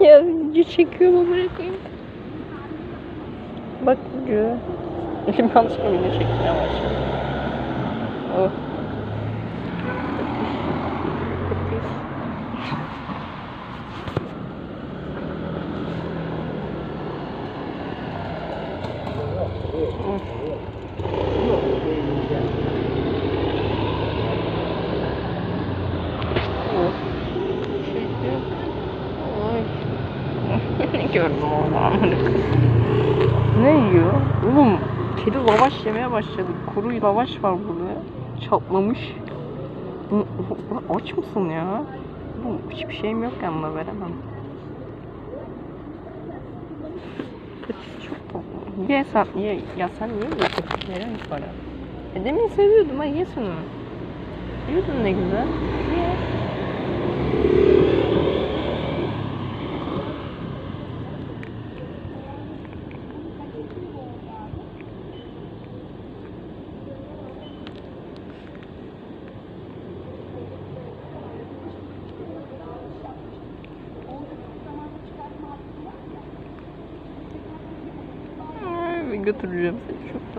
ya video çekiyor mu bırakayım. Bak video. Elim yanlışlıkla video çekmeye başladı. Oh. Oh. Gördüm Allah'ım. ne yiyor? Oğlum kedi lavaş yemeye başladı. Kuru lavaş var burada. Çatlamış. Aç mısın ya? Bu hiçbir şeyim yok yanına veremem. Patis çok tatlı. Ye sen, ye. Ya sen niye yiyorsun? Neren para? E demin seviyordum ha ye şunu. Yiyordun ne güzel. Ye. Seni çok tatlısın.